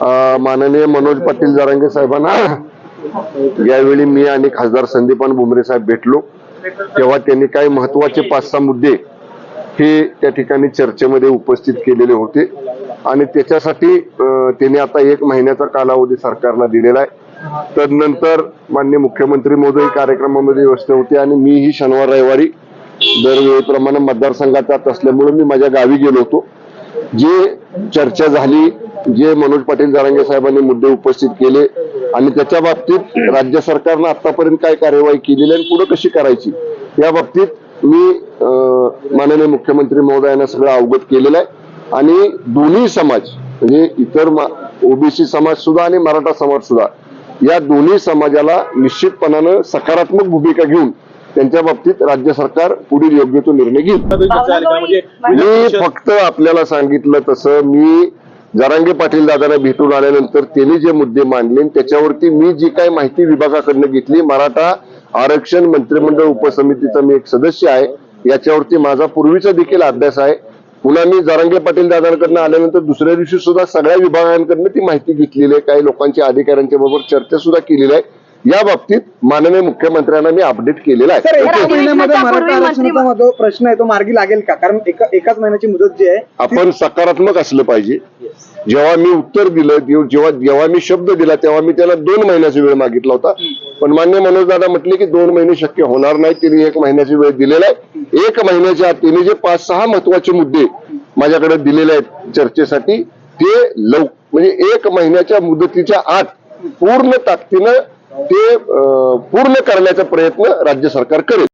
माननीय मनोज पाटील जरांगे साहेबांना यावेळी मी आणि खासदार संदीपान भुमरे साहेब भेटलो. तेव्हा त्यांनी काही महत्त्वाचे पाच सहा मुद्दे हे त्या ठिकाणी चर्चेमध्ये उपस्थित केलेले होते. आणि त्याच्यासाठी त्यांनी आता एक महिन्याचा कालावधी सरकारला दिलेला आहे. तदनंतर मान्य मुख्यमंत्री मोदी कार्यक्रमामध्ये व्यस्त होते आणि मीही शनिवार रविवारी दरवेळीप्रमाणे मतदारसंघात जात असल्यामुळे मी माझ्या गावी गेलो होतो. जे चर्चा झाली जे मनोज पाटील जरांगे साहेबांनी मुद्दे उपस्थित केले आणि त्याच्या बाबतीत राज्य सरकारनं आतापर्यंत काय कार्यवाही केलेली आहे आणि पुढे कशी करायची या बाबतीत मी माननीय मुख्यमंत्री महोदयांना सगळं अवगत केलेलं आहे. आणि दोन्ही समाज म्हणजे इतर ओबीसी समाज सुद्धा आणि मराठा समाज सुद्धा या दोन्ही समाजाला निश्चितपणानं सकारात्मक भूमिका घेऊन त्यांच्या बाबतीत राज्य सरकार पुढील योग्य तो निर्णय घेईल. मी फक्त आपल्याला सांगितलं तसं मी जरांगे पाटील दादांना भेटून आल्यानंतर त्यांनी जे मुद्दे मांडले त्याच्यावरती मी जी काही माहिती विभागाकडनं घेतली मराठा आरक्षण मंत्रिमंडळ उपसमितीचा मी एक सदस्य आहे याच्यावरती माझा पूर्वीचा देखील अभ्यास आहे. पुन्हा मी जरांगे पाटील दादांकडनं आल्यानंतर दुसऱ्या दिवशी सुद्धा सगळ्या विभागांकडनं ती माहिती घेतलेली आहे. काही लोकांच्या अधिकाऱ्यांच्या बरोबर चर्चा सुद्धा केलेली आहे. या बाबतीत माननीय मुख्यमंत्र्यांना मी अपडेट केलेला सर आहे एका ओके. महिन्यामध्ये अधिवेशनाच्या मराठा पूर्वी आरक्षणाचा जो प्रश्न आहे तो मार्गी लागेल का? कारण एका एकाच महिन्याची मुदत जी आहे आपण सकारात्मक असलं पाहिजे. जेव्हा मी उत्तर दिलं जेव्हा जेव्हा जेव्हा मी शब्द दिला तेव्हा मी त्याला दोन महिन्याचा वेळ मागितला होता. पण मान्य मनोज दादा म्हटले की दोन महिने शक्य होणार नाही त्यांनी एक महिन्याचा वेळ दिलेला आहे. एक महिन्याच्या आत त्यांनी जे पाच सहा महत्त्वाचे मुद्दे माझ्याकडे दिलेले आहेत चर्चेसाठी ते लव म्हणजे एक महिन्याच्या मुदतीच्या आत पूर्ण ताकदीनं ते अं, पूर्ण करण्याचा प्रयत्न राज्य सरकार करेल.